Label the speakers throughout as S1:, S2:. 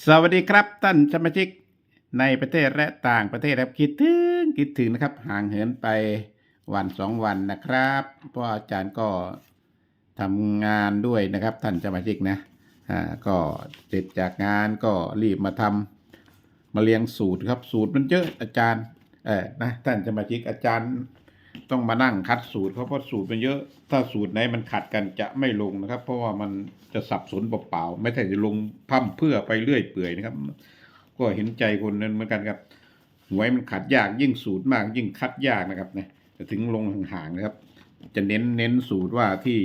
S1: สวัสดีครับท่านสมาชิกในประเทศและต่างประเทศครับคิดถึงคิดถึงนะครับห่างเหินไปวันสองวันนะครับเพราะอาจารย์ก็ทำงานด้วยนะครับ ท่านสมาชิกนะอ่าก็เสร็จจากงานก็รีบมาทำมาเรียงสูตรครับ สูตรมันเยอะอาจารย์เออนะท่านสมาชิกอาจารย์ ต้องมานั่งคัดสูตรเพราะเพราะสูตรมันเยอะ ถ้าสูตรไหนมันขัดกันจะไม่ลงนะครับ เพราะว่ามันจะสับสนเปล่าๆไม่ใช่จะลงพั่มเพื่อไปเรื่อยเปื่อยนะครับ ก็เห็นใจคนนั้นเหมือนกันครับหวยมันขัดยากยิ่งสูตรมากยิ่งคัดยากนะครับนะแต่ถึงลงห่างๆนะครับ จะเน้นเน้นสูตรว่าที่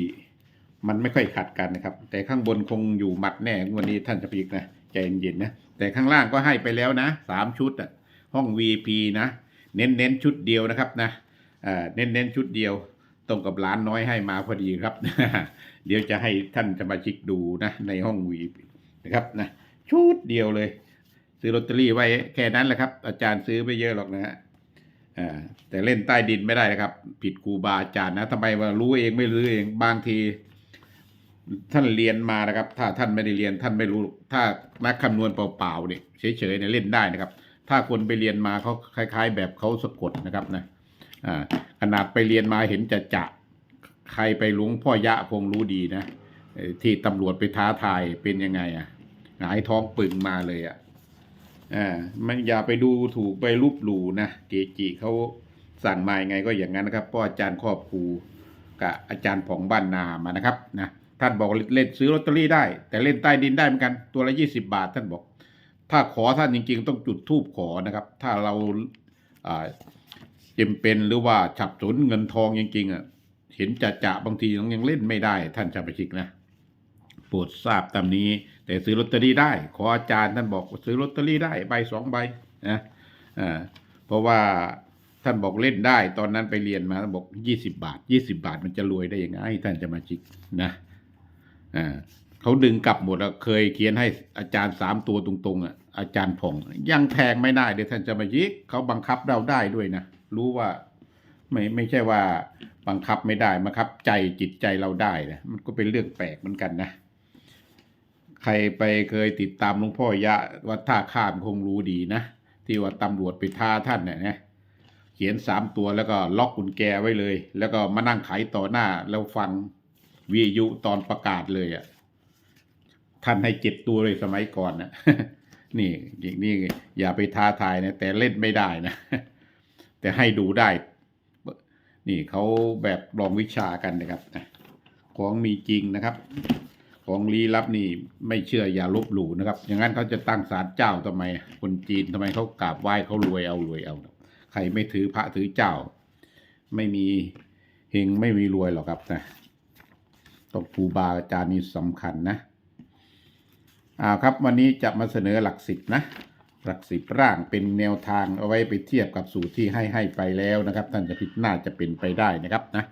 S1: มันไม่ค่อยขัดกันนะครับ แต่ข้างบนคงอยู่หมัดแน่วันนี้ท่านจะพีกนะใจเย็นๆนะแต่ข้างล่างก็ให้ไปแล้วนะสามชุดอะห้อง VP นะ เน้นเน้นชุดเดียวนะครับนะ เน้นเน้นชุดเดียว ตรงกับร้านน้อยให้มาพอดีครับ เดี๋ยวจะให้ท่านสมาชิกดูนะในห้อง VP นะครับนะชุดเดียวเลย ซื้อลอตเตอรี่ไว้แค่นั้นแหละครับ อาจารย์ซื้อไม่เยอะหรอกนะฮะแต่เล่นใต้ดินไม่ได้นะครับ ผิดครูบาอาจารย์นะทำไมว่ารู้เองไม่รู้เองบางทีท่านเรียนมานะครับ ถ้าท่านไม่ได้เรียนท่านไม่รู้ ถ้านักคำนวณเปล่าๆเนี่ยเฉยๆเนี่ยเล่นได้นะครับ ถ้าคนไปเรียนมาเขาคล้าย ๆ แบบเขาสะกดนะครับนะ ขนาดไปเรียนมาเห็นจะจะใครไปหลวงพ่อยะคงรู้ดีนะที่ตำรวจไปท้าทายเป็นยังไงอะหงายท้องปึงมาเลยอะอ่าไม่อย่าไปดูถูกไปรูปหลูนะเกจิเขาสั่งมายังไงก็อย่างนั้นนะครับพราะอาจารย์ครอบครูกับอาจารย์ผองบ้านนามานะครับนะท่านบอกเล่นซื้อลอตเตอรี่ได้ แต่เล่นใต้ดินได้เหมือนกันตัวละยี่สิบาทท่านบอก ถ้าขอท่านจริง ๆ ต้องจุดธูปขอนะครับ ถ้าเราอ่า จำเป็นหรือว่าฉับสนเงินทองจริงๆอะเห็นจะจะบางทียังเล่นไม่ได้ ท่านชาปชิกนะโปรดทราบตามนี้ แต่ซื้อลอตเตอรี่ได้ ขออาจารย์ท่านบอกซื้อลอตเตอรี่ได้ใบสองใบนะอ่าเพราะว่าท่านบอกเล่นได้ ตอนนั้นไปเรียนมาบอกยี่สิบาทยี่สิบาทมันจะรวยได้ยังไงท่านจะมาจิกนะอ่าเขาดึงกลับหมดแล้วเคยเขียนให้อาจารย์สามตัวตรงๆอะอาจารย์ผงยังแทงไม่ได้เดี๋ยวท่านจะมายิกเขาบังคับเราได้ด้วยนะ รู้ว่าไม่ไม่ใช่ว่าบังคับไม่ได้บังคับ ใจจิตใจเราได้นะมันก็เป็นเรื่องแปลกเหมือนกันนะ ใครไปเคยติดตามหลวงพ่อยะวัดท่าข้ามคงรู้ดีนะที่ว่าตำรวจไปท้าท่านเนี่ยนะเขียนสามตัวแล้วก็ล็อกกุญแจไว้เลย แล้วก็มานั่งไขต่อหน้าแล้วฟังวิยุตอนประกาศเลยอะ่ะท่านให้เจ็ดตัวเลยสมัยก่อนนะนี่อย่างนี้อย่าไปท้าทายนะแต่เล่นไม่ได้นะ แต่ให้ดูได้ นี่เขาแบบลองวิชากันนะครับของมีจริงนะครับ ของลี้ลับนี่ไม่เชื่ออย่าลบหลู่นะครับ อย่างนั้นเขาจะตั้งศาลเจ้าทำไม คนจีนทำไมเขากราบไหว้เขารวยเอารวยเอา ใครไม่ถือพระถือเจ้า ไม่มีเฮงไม่มีรวยหรอกครับนะต้องครูบาอาจารย์นี่สำคัญนะอ่าครับ วันนี้จะมาเสนอหลักสิบนะ หลักสิบร่างเป็นแนวทางเอาไว้ไปเทียบกับสูตรที่ให้ให้ไปแล้วนะครับ ท่านจะพิจน่าจะเป็นไปได้นะครับนะ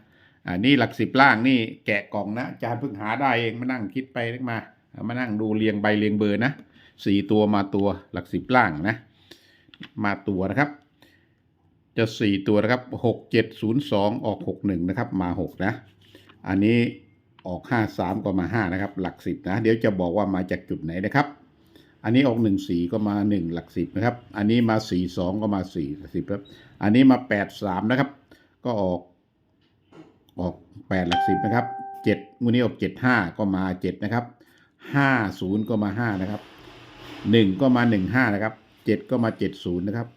S1: อ่านี่หลักสิบล่างนี่แกะกล่องนะอาจารย์เพิ่งหาได้เองมานั่งคิดไปนึกมาเอามานั่งดูเรียงใบเรียงเบอร์นะสี่ตัวมาตัวหลักสิบล่างนะ มาตัวนะครับ จะสี่ตัวนะครับหกเจ็ดศูนย์สองออกหกหนึ่งนะครับ มาหกนะ อันนี้ออกห้าสามก็มาห้านะครับ หลักสิบนะ เดี๋ยวจะบอกว่ามาจากจุดไหนนะครับ อันนี้ออกหนึ่งสี่ก็มาหนึ่งหลักสิบนะครับ อันนี้มาสี่สองก็มาสี่หลักสิบครับ อันนี้มาแปดสามนะครับ ก็ออก ออกแปดหลักสิบนะครับเจ็ดงูนี้ออกเจ็ดห้าก็มาเจ็ดนะครับห้าศูนย์ก็มาห้านะครับหนึ่งก็มาหนึ่งห้านะครับเจ็ดก็มาเจ็ดศูนย์นะครับ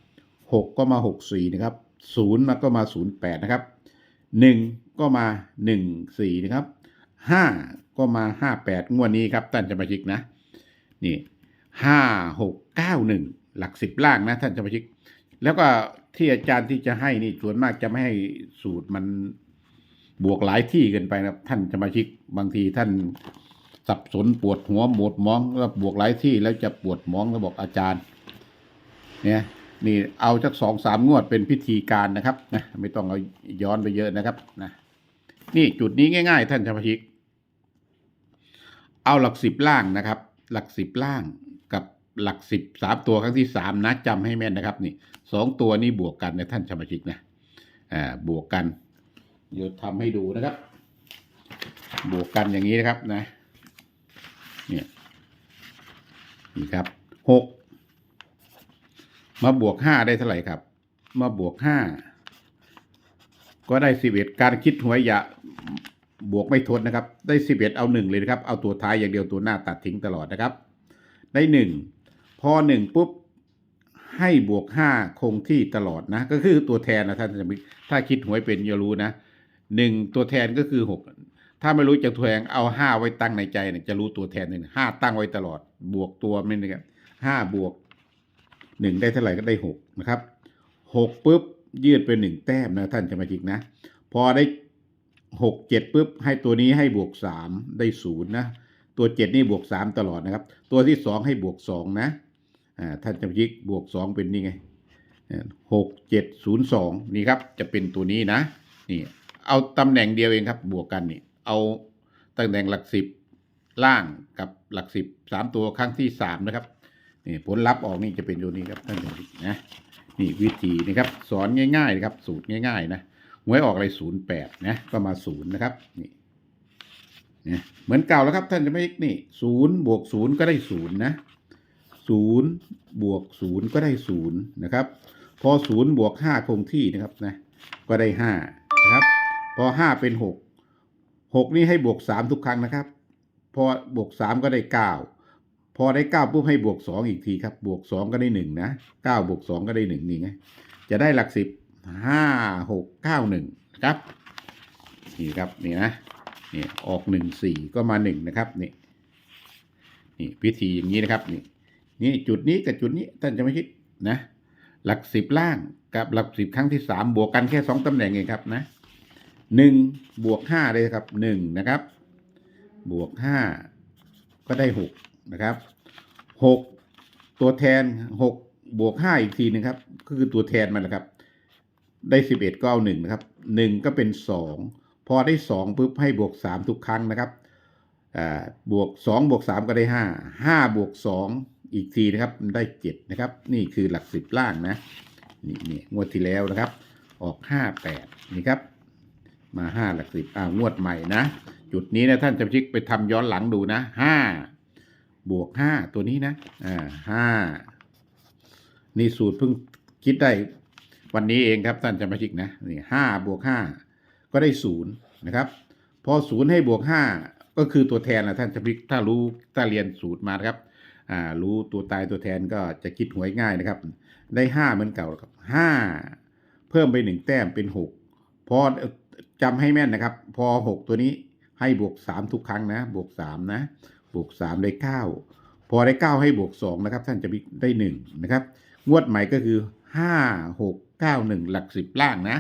S1: หกก็มาหกสี่นะครับศูนย์มาก็มาศูนย์แปดนะครับหนึ่งก็มาหนึ่งสี่นะครับห้าก็มาห้าแปดงวดนี้ครับท่านจะมาชิกนะ นี่ ห้าหกเก้าหนึ่งหลักสิบล่างนะท่านจะมาชิก แล้วก็ที่อาจารย์ที่จะให้นี่ส่วนมากจะไม่ให้สูตรมันบวกหลายที่เกินไปนะท่านสมาชิกบางทีท่านสับสนปวดหัวหมดมองแล้วบวกหลายที่แล้วจะปวดมองแล้วบอกอาจารย์ เนี่ยนี่เอาสักสองสามงวดเป็นพิธีการนะครับนะไม่ต้องเอาย้อนไปเยอะนะครับนะนี่จุดนี้ง่าย ๆ ท่านสมาชิก เอาหลักสิบล่างนะครับ หลักสิบล่าง หลักสิบสามตัวครั้งที่สามนะจำให้แม่นนะครับนี่สองตัวนี้บวกกันนะท่านสมาชิกนะอ่าบวกกัน เดี๋ยวทำให้ดูนะครับ บวกกันอย่างนี้นะครับนะเนี่ยนี่ครับหกมาบวกห้าได้เท่าไหร่ครับ มาบวกห้าก็ได้สิบเอ็ดการคิดหวยอย่าบวกไม่ทนนะครับ ได้สิบเอ็ดเอาหนึ่งเลยนะครับ เอาตัวท้ายอย่างเดียวตัวหน้าตัดทิ้งตลอดนะครับ ได้หนึ่ง พอหนึ่งปุ๊บให้บวกห้าคงที่ตลอดนะ ก็คือตัวแทนนะท่านจะถ้าคิดหวยเป็นอย่ารู้นะหนึ่งตัวแทนก็คือหกถ้าไม่รู้จะตัวแทนเอาห้าไว้ตั้งในใจเนี่ยจะรู้ตัวแทนหนึ่งห้าตั้งไว้ตลอด บวกตัวไม่นะครับห้าบวกหนึ่งได้เท่าไหร่ก็ได้หกนะครับหกปุ๊บยืดเป็นหนึ่งแต้มนะท่านจะมาจิกนะ พอได้หกเจ็ดปุ๊บให้ตัวนี้ให้บวกสามได้ศูนย์นะ ตัวเจ็ดนี่บวกสามตลอดนะครับ ตัวที่สองให้บวกสองนะ อ่าท่านจะยิกบวกสองเป็นนี่ไงหกเจ็ดศูนย์สองนี่ครับ จะเป็นตัวนี้นะนี่เอาตำแหน่งเดียวเองครับ บวกกันนี่เอาตำแหน่งหลักสิบล่างกับหลักสิบสามตัวครั้งที่สามนะครับนี่ผลลัพธ์ออกนี่จะเป็นตัวนี้ครับท่านผู้ชมนะนี่วิธีนะครับสอนง่ายๆนะครับ สูตรง่าย ๆ นะหวยออกอะไรศูนย์แปดนะก็มาศูนย์นะครับนี่เหมือนเก่าแล้วครับท่านจะไม่นี่ศูนย์บวกศูนย์ก็ได้ศูนย์นะ ศูนย์บวกศูนย์ก็ได้ศูนย์นะครับ พอศูนย์บวกห้าคงที่นะครับนะ ก็ได้ห้านะครับ พอห้าเป็นหกหกนี่ให้บวกสามทุกครั้งนะครับ พอบวกสามก็ได้เก้าพอได้เก้าปุ๊บให้บวกสองอีกทีครับ บวกสองก็ได้หนึ่งนะเก้าบวกสองก็ได้หนึ่งนี่ไง จะได้หลักสิบห้าหกเก้าหนึ่งนะครับ นี่ครับ นี่นะ นี่ออกหนึ่งสี่ก็มาหนึ่งนะครับ นี่นี่วิธีอย่างนี้นะครับนี่ นี่จุดนี้กับจุดนี้ท่านจะไม่คิดนะ หลักสิบล่างกับหลักสิบครั้งที่สามบวกกันแค่สองตำแหน่งเองครับนะหนึ่งบวกห้าเลยครับหนึ่งนะครับ บวกห้าก็ได้หกนะครับหกตัวแทนหกบวกห้าอีกทีนึงครับก็คือตัวแทนมันนะครับ ได้สิบเอ็ดก็เอาหนึ่งนะครับหนึ่งก็เป็นสองพอได้สองปุ๊บให้บวกสามทุกครั้งนะครับอ่าบวกสองบวกสามก็ได้ห้าห้าบวกสอง อีกทีนะครับได้เจ็ดนะครับ นี่คือหลักสิบล่างนะนี่นี่งวดที่แล้วนะครับ ออกห้าแปดนี่ครับ มาห้าหลักสิบอ่างวดใหม่นะ จุดนี้นะท่านจำชิกไปทำย้อนหลังดูนะห้าบวกห้าตัวนี้นะอ่าห้านี่สูตรเพิ่งคิดได้วันนี้เองครับท่านจำชิกนะนี่ห้าบวกห้าก็ได้ศูนย์นะครับ พอศูนย์ให้บวกห้าก็คือตัวแทนนะท่านจะพิกถ้ารู้ถ้าเรียนสูตรมาครับ อ่ารู้ตัวตายตัวแทนก็จะคิดหวยง่ายนะครับ ได้ห้าเหมือนเก่าครับห้าเพิ่มไปหนึ่งแต้มเป็นหกพอจำให้แม่นนะครับ พอหกตัวนี้ให้บวกสามทุกครั้งนะบวกสามนะบวกสามได้เก้าพอได้เก้าให้บวกสองนะครับ ท่านจะได้หนึ่งนะครับ งวดใหม่ก็คือห้าหกเก้าหนึ่งหลักสิบล่างนะ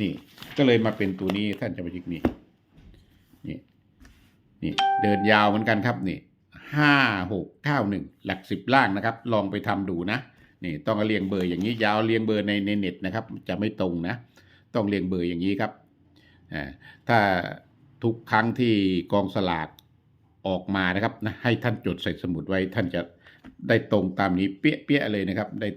S1: นี่ก็เลยมาเป็นตัวนี้ท่านจะมาจิกนี่นี่นี่เดินยาวเหมือนกันครับนี่ ห้าหกเก้าหนึ่งหลักสิบล่างนะครับ ลองไปทำดูนะนี่ต้องเรียงเบอร์อย่างนี้ยาวเรียงเบอร์ในในเน็ตนะครับ จะไม่ตรงนะ ต้องเรียงเบอร์อย่างนี้ครับอ่าถ้าทุกครั้งที่กองสลากออกมานะครับนะให้ท่านจดใส่สมุดไว้ท่านจะได้ตรงตามนี้เปี้ยเปี้ยๆเลยนะครับ ได้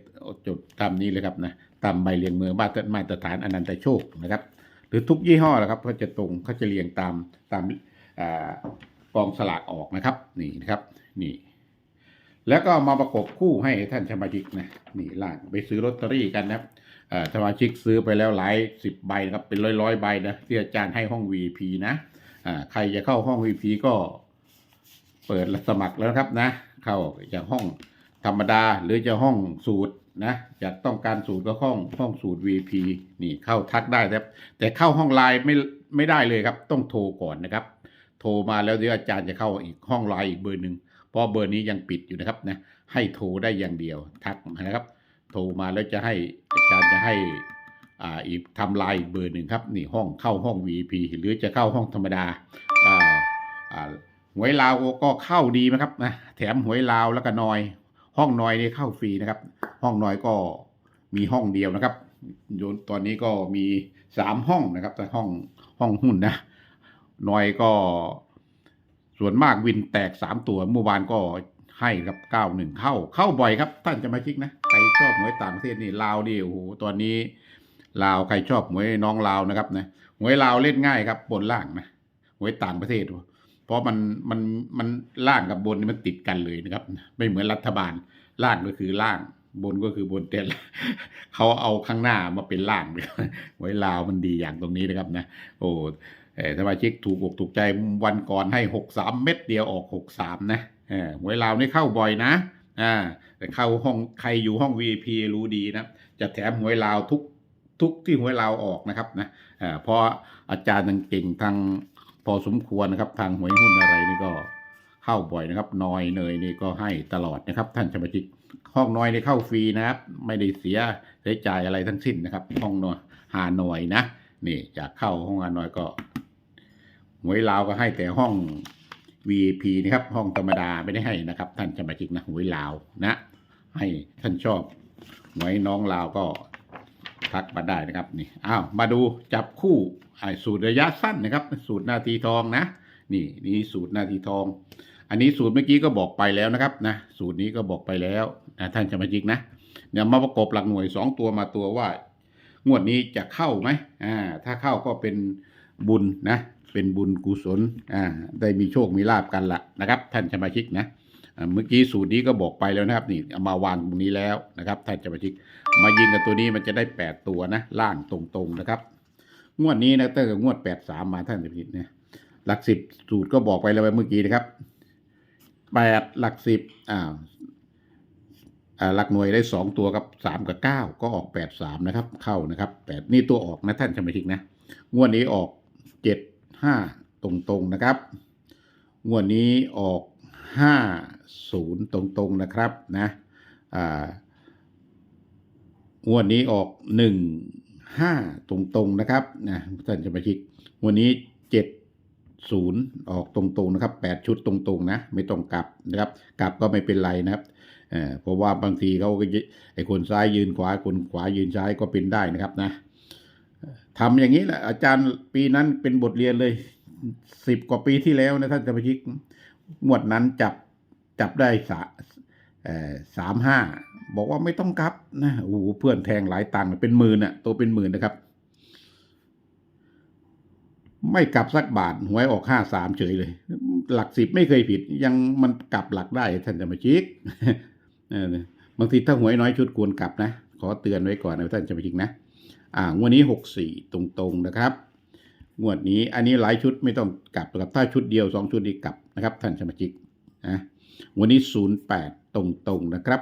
S1: จดตามนี้เลยครับนะตามใบเรียงเบอร์มาตรมาตรฐานอนันตโชคนะครับ หรือทุกยี่ห้อแหละครับเขาจะตรงเขาจะเรียงตามตามอ่า กองสลากออกนะครับ นี่นะครับ นี่ แล้วก็มาประกบคู่ให้ท่านสมาชิกนะนี่ล่างไปซื้อลอตเตอรี่กันนะครับสมาชิกซื้อไปแล้วหลายสิบใบนะครับ เป็นร้อยร้อยใบนะที่อาจารย์ให้ห้อง VP นะใครจะเข้าห้อง VP ก็เปิดสมัครแล้วนะครับนะ เข้าจากห้องธรรมดาหรือจะห้องสูตรนะอยากต้องการสูตรก็ห้องห้องสูตร VP นี่เข้าทักได้ครับ แต่เข้าห้องไลน์ไม่ไม่ได้เลยครับ ต้องโทรก่อนนะครับ โทรมาแล้วเดี๋ยวอาจารย์จะเข้าอีกห้องไลน์อีกเบอร์หนึ่งเพราะเบอร์นี้ยังปิดอยู่นะครับนะให้โทรได้อย่างเดียวทักนะครับ โทรมาแล้วจะให้อาจารย์จะให้อ่าอีกทำไลน์อีกเบอร์หนึ่งครับนี่ห้องเข้าห้อง VP หรือจะเข้าห้องธรรมดาอ่าอ่าหวยลาวก็เข้าดีนะครับนะแถมหวยลาวแล้วก็นอย ห้องนอยนี่เข้าฟรีนะครับ ห้องนอยก็มีห้องเดียวนะครับตอนนี้ก็มีสามห้องนะครับแต่ห้องห้องหุ้นนะ น่อยก็ส่วนมากวินแตกสามตัวเมื่อวานก็ให้ครับเก้าหนึ่งเข้า เข้าบ่อยครับ ท่านจะมาคิกนะใครชอบหวยต่างประเทศนี่ลาวนี่โอ้โหตอนนี้ลาวใครชอบหวยน้องลาวนะครับนะหวยลาวเล่นง่ายครับบนล่างนะหวยต่างประเทศเพราะมันมันมันล่างกับบนนี่มันติดกันเลยนะครับ ไม่เหมือนรัฐบาลล่างก็คือล่างบนก็คือบนแต่เขาเอาข้างหน้ามาเป็นล่างไว้ลาวมันดีอย่างตรงนี้นะครับนะ โอ้ สมาชิกถูกอกถูกใจวันก่อนให้หกสามเม็ดเดียวออกหกสามนะหวยลาวนี่เข้าบ่อยนะแต่เข้าห้องใครอยู่ห้อง VIP รู้ดีนะ จะแถมหวยลาวทุกทุกที่หวยลาวออกนะครับนะเอ่าเพราะอาจารย์ทางเก่งทางพอสมควรนะครับ ทางหวยหุ้นอะไรนี่ก็เข้าบ่อยนะครับนอยเนยนี่ก็ให้ตลอดนะครับ ท่านสมาชิกห้องนอยนี่เข้าฟรีนะครับ ไม่ได้เสียใช้จ่ายอะไรทั้งสิ้นนะครับ ห้องนอยหาหน่อยนะนี่จากเข้าห้องฮานอยก็ หวยลาวก็ให้แต่ห้อง VIP นะครับห้องธรรมดาไม่ได้ให้นะครับ ท่านสมาชิกนะหวยลาวนะ ให้ท่านชอบหวยน้องลาวก็ทักมาได้นะครับนี่อ้าวมาดูจับคู่ไอ้สูตรระยะสั้นนะครับ สูตรนาทีทองนะ นี่นี่สูตรนาทีทอง อันนี้สูตรเมื่อกี้ก็บอกไปแล้วนะครับนะสูตรนี้ก็บอกไปแล้วนะท่านสมาชิกนะเนี่ยมาประกบหลักหน่วยสองตัวมาตัวว่างวดนี้จะเข้าไหมอ่าถ้าเข้าก็เป็นบุญนะ เป็นบุญกุศลอ่าได้มีโชคมีลาบกันละนะครับ ท่านสมาชิกนะเมื่อกี้สูตรนี้ก็บอกไปแล้วนะครับนี่เอามาวางตรงนี้แล้วนะครับท่านสมาชิก มายิงกับตัวนี้มันจะได้แปดตัวนะล่างตรงๆนะครับ งวดนี้นะตั้งแต่งวดแปดสามมาท่านสมาชิกเนี่ยหลักสิบสูตรก็บอกไปแล้วเมื่อกี้นะครับแปดหลักสิบอ่าอ่าหลักหน่วยได้สองตัวครับสามกับเก้าก็ออกแปดสามนะครับ เข้านะครับแปดนี่ตัวออกนะท่านสมาชิกนะงวดนี้ออกเจ็ด ห้าตรงๆนะครับ งวดนี้ออกห้าศูนย์ตรงๆนะครับนะงวดนี้ออกหนึ่งห้าตรงๆนะครับนะท่านสมาชิกงวดนี้เจ็ดศูนย์ออกตรงๆนะครับแปดชุดตรงๆนะ ไม่ต้องกลับนะครับ กลับก็ไม่เป็นไรนะครับเพราะว่าบางทีเขาก็ไอ้คนซ้ายยืนขวาคนขวายืนซ้ายก็เป็นได้นะครับนะ ทำอย่างนี้แหละอาจารย์ปีนั้นเป็นบทเรียนเลยสิบกว่าปีที่แล้วนะท่านสมาชิกงวดนั้นจับจับได้สาสามห้าบอกว่าไม่ต้องกลับนะโอ้โหเพื่อนแทงหลายตังค์เป็นหมื่นอะตัวเป็นหมื่นนะครับ ไม่กลับสักบาทหวยออกห้าสามเฉยเลย หลักสิบไม่เคยผิด ยังมันกลับหลักได้ท่านสมาชิกบางทีถ้าหวยน้อยชุดควรกลับนะขอเตือนไว้ก่อนนะท่านจะไปจริงนะ อ่างวดนี้หกสี่ตรงๆนะครับ งวดนี้อันนี้หลายชุดไม่ต้องกลับนะครับถ้าชุดเดียวสองชุดนี้กลับนะครับท่านสมาชิกนะงวดนี้ศูนย์แปดตรงๆนะครับ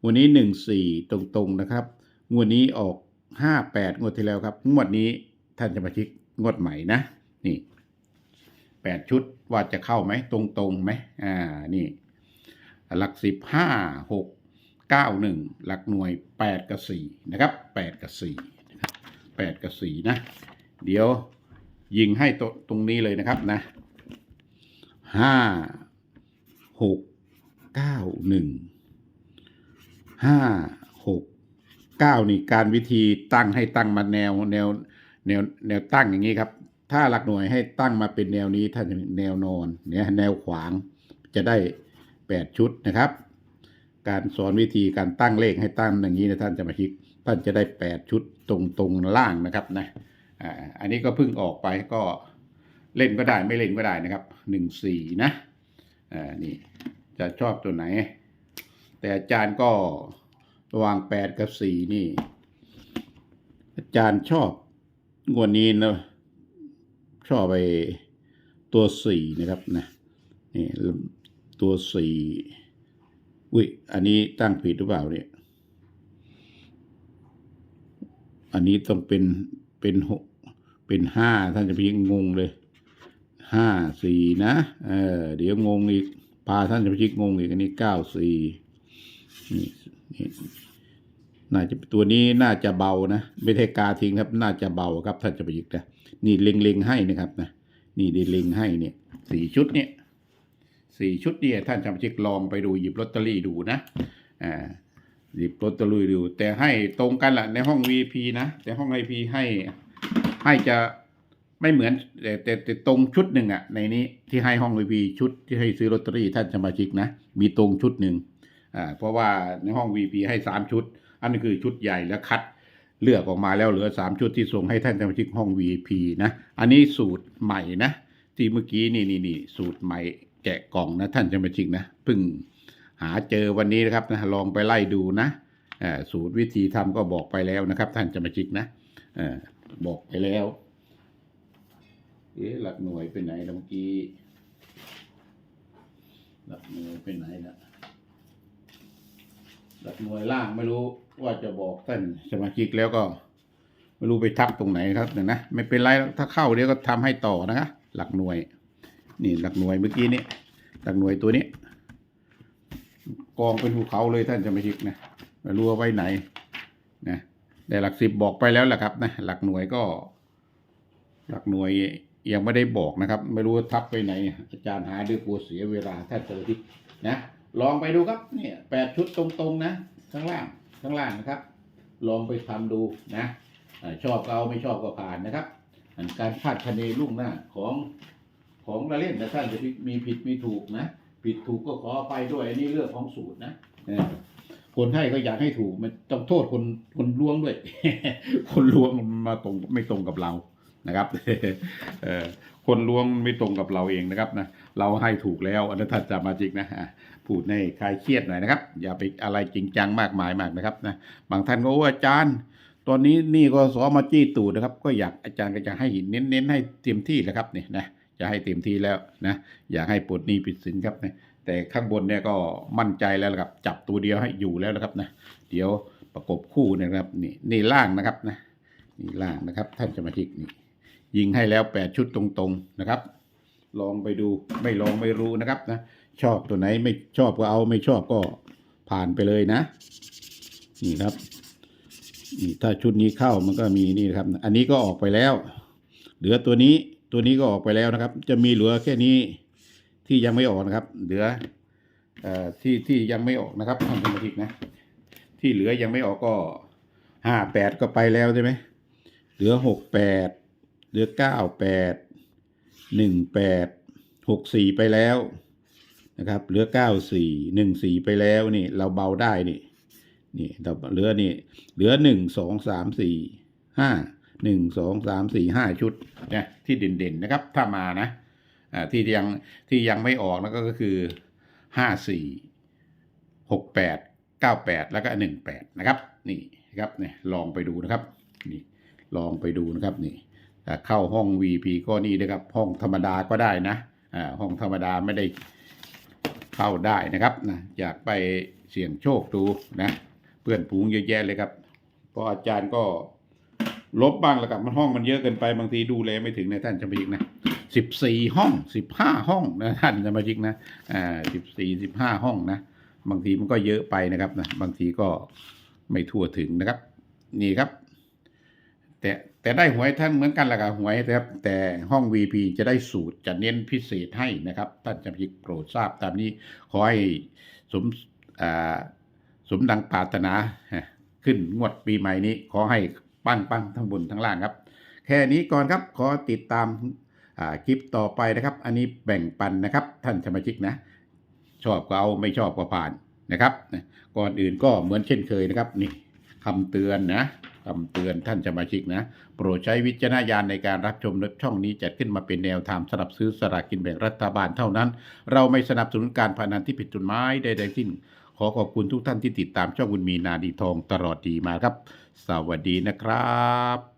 S1: งวดนี้หนึ่งสี่ตรงๆนะครับ งวดนี้ออกห้าแปดงวดที่แล้วครับ งวดนี้ท่านสมาชิกงวดใหม่นะ นี่แปดชุดว่าจะเข้าไหมตรงๆไหมอ่า นี่ หลักสิบห้าหกเก้าหนึ่งหลักหน่วยแปดกับสี่นะครับแปดกับสี่ แปดกับสี่นะ เดี๋ยวยิงให้ตรงตรงนี้เลยนะครับนะห้าหกเก้าหนึ่งห้าหกเก้านี่การวิธีตั้งให้ตั้งมาแนวแนวแนวแนวตั้งอย่างนี้ครับ ถ้าหลักหน่วยให้ตั้งมาเป็นแนวนี้ถ้าแนวนอนเนี่ยแนวขวางจะได้ 8 ชุดนะครับ การสอนวิธีการตั้งเลขให้ตั้งอย่างนี้นะท่านจะมาคิดท่านจะได้ 8 ชุดตรงตรงๆล่างนะครับนะอ่าอันนี้ก็เพิ่งออกไปก็เล่นก็ได้ไม่เล่นก็ได้นะครับหนึ่งสี่นะอ่านี่จะชอบตัวไหน แต่อาจารย์ก็ระหว่างแปดกับสี่นี่ อาจารย์ชอบงวดนี้นะชอบไปตัวสี่นะครับนะนี่ตัวสี่ อุ้ย อันนี้ตั้งผิดหรือเปล่าเนี่ย อันนี้ต้องเป็นเป็นหกเป็นห้าท่านจะพิงงงเลยห้าสี่นะเออเดี๋ยวงงอีกพาท่านจะพิงงงอีกอันนี้เก้าสี่นี่นี่น่าจะตัวนี้น่าจะเบานะไม่ใช่กาทิ้งครับ น่าจะเบาครับท่านจะไปยิกนะนี่เล็งเล็งๆให้นะครับนะนี่ได้เล็งให้เนี่ยสี่ชุดเนี่ย สี่ชุดเนี่ยท่านจำชิกลองไปดูหยิบลอตเตอรี่ดูนะอ่าหยิบลอตเตอรี่ดู แต่ให้ตรงกันแหละในห้อง VP นะ แต่ห้อง IP ให้ให้จะไม่เหมือนแต่แต่แต่ตรงชุดหนึ่งอะในนี้ที่ให้ห้อง VP ชุดที่ให้ซื้อลอตเตอรี่ท่านสมาชิกนะ มีตรงชุดหนึ่งอ่าเพราะว่าในห้อง VP ให้สามชุด อันนี้คือชุดใหญ่แล้วคัดเลือกออกมาแล้วเหลือสามชุดที่ส่งให้ท่านสมาชิกห้อง VIP นะ อันนี้สูตรใหม่นะ ที่เมื่อกี้นี่นี่นี่สูตรใหม่ กะกล่องนะท่านสมาชิกนะเพิ่งหาเจอวันนี้นะครับนะลองไปไล่ดูนะสูตรวิธีทำก็บอกไปแล้วนะครับ ท่านจะมาชิกนะอบอกไปแล้วเอ๊ะหลักหน่วยไปไหนนะเมื่อกี้หลักหน่วยไปไหนนะหลักหน่วยล่างไม่รู้ว่าจะบอกท่านสมาชิกแล้วก็ ไม่รู้ไปทับตรงไหนครับเนี่ยนะไม่เป็นไรถ้าเข้าเดี๋ยวก็ทำให้ต่อนะคะหลักหน่วย นี่หลักหน่วยเมื่อกี้นี้หลักหน่วยตัวนี้ กองเป็นภูเขาเลยท่านจะไม่ชิกนะไม่รู้ว่าไว้ไหนนะแต่หลักสิบบอกไปแล้วแหละครับนะหลักหน่วยก็ หลักหน่วยยังไม่ได้บอกนะครับ ไม่รู้ทับไปไหน อาจารย์หาด้วยกลัวเสียเวลาท่านจะทิกนะลองไปดูครับเนี่ยแปดชุดตรงๆนะข้างล่างข้างล่างนะครับ ลองไปทำดูนะชอบก็เอาไม่ชอบก็ผ่านนะครับการคาดคะเนล่วงหน้าของ ของละเล่นนะท่านจะมีผิดมีถูกนะผิดถูกก็ขอไปด้วยอันนี้เรื่องของสูตรนะเออคนให้ก็อยากให้ถูกมันต้องโทษคนคนล้วงด้วย คนล้วงมันมาตรงไม่ตรงกับเรานะครับเออคนล้วงไม่ตรงกับเราเองนะครับนะเราให้ถูกแล้วอันนั้นท่านจะมาจริงนะพูดในคลายเครียดหน่อยนะครับ อย่าไปอะไรจริงจังมากมายมากนะครับนะบางท่านก็ว่าอาจารย์ตอนนี้นี่ก็สอมาจี้ตูดนะครับ ก็อยากอาจารย์ก็จะให้เน้นเน้นๆให้เต็มที่แหละครับเนี่ยนะ จะให้เต็มที่แล้วนะอยากให้ปลดหนี้ปิดสินครับนะแต่ข้างบนเนี่ยก็มั่นใจแล้วละครับจับตัวเดียวให้อยู่แล้วนะครับนะเดี๋ยวประกบคู่นยนะครับนี่นี่ล่างนะครับนะนี่ล่างนะครับท่านสมาชิกนี่ยิงให้แล้วแปดชุดตรงๆนะครับ ลองไปดูไม่ลองไม่รู้นะครับนะชอบตัวไหนไม่ชอบก็เอาไม่ชอบก็ผ่านไปเลยนะ นี่ครับนี่ถ้าชุดนี้เข้ามันก็มีนี่นะครับ อันนี้ก็ออกไปแล้ว เหลือตัวนี้ ตัวนี้ก็ออกไปแล้วนะครับ จะมีเหลือแค่นี้ที่ยังไม่ออกนะครับ เหลืออที่ที่ยังไม่ออกนะครับท่านสมาชิกนะ ที่เหลือยังไม่ออกก็ห้าแปดก็ไปแล้วใช่ไหมเหลือหกแปดเหลือเก้าแปดหนึ่งแปดหกสี่ไปแล้วนะครับ เหลือเก้าสี่หนึ่งสี่ไปแล้วนี่ เราเบาได้นี่นี่เราเหลือนี่ เหลือหนึ่งสองสามสี่ห้า หนึ่งสองสามสี่ห้าชุดนะที่เด่นๆนะครับ ถ้ามานะอ่าที่ยังที่ยังไม่ออกนะก็คือห้าสี่หกแปดเก้าแปดแล้วก็หนึ่งแปดนะครับนี่ครับเนี่ยลองไปดูนะครับนี่ลองไปดูนะครับนี่เข้าห้อง VP ก็นี่นะครับ ห้องธรรมดาก็ได้นะอ่าห้องธรรมดาไม่ได้เข้าได้นะครับนะอยากไปเสี่ยงโชคดูนะเพื่อนฝูงเยอะแยะเลยครับเพราะอาจารย์ก็ ลบบ้างแล้วกับมันห้องมันเยอะเกินไปบางทีดูแลไม่ถึงนะท่านจะมายิกนะสิบสี่ห้องสิบห้าห้องนะท่านจะมายิกนะอ่าสิบสี่สิบห้าห้องนะบางทีมันก็เยอะไปนะครับนะบางทีก็ไม่ทั่วถึงนะครับ นี่ครับ แต่แต่ได้หวยท่านเหมือนกันแหละครับหวยนะครับ แต่ห้อง VP จะได้สูตรจะเน้นพิเศษให้นะครับท่านจะยิกโปรดทราบตามนี้ขอให้สมสมดังปรารถนา ขึ้นงวดปีใหม่นี้ขอให้ ปังปังทั้งบนทั้งล่างครับ แค่นี้ก่อนครับขอติดตามคลิปต่อไปนะครับ อันนี้แบ่งปันนะครับ ท่านสมาชิกนะ ชอบก็เอาไม่ชอบก็ผ่านนะครับ ก่อนอื่นก็เหมือนเช่นเคยนะครับนี่คำเตือนนะคำเตือนท่านสมาชิกนะ โปรดใช้วิจารณญาณในการรับชมช่องนี้จัดขึ้นมาเป็นแนวทางสำหรับซื้อสลากกินแบ่งรัฐบาลเท่านั้น เราไม่สนับสนุนการพนันที่ผิดกฎหมายใดๆทั้งสิ้นขอขอบคุณทุกท่านที่ติดตามช่องบุญมีนาดีทองตลอดดีมาครับ สวัสดีนะครับ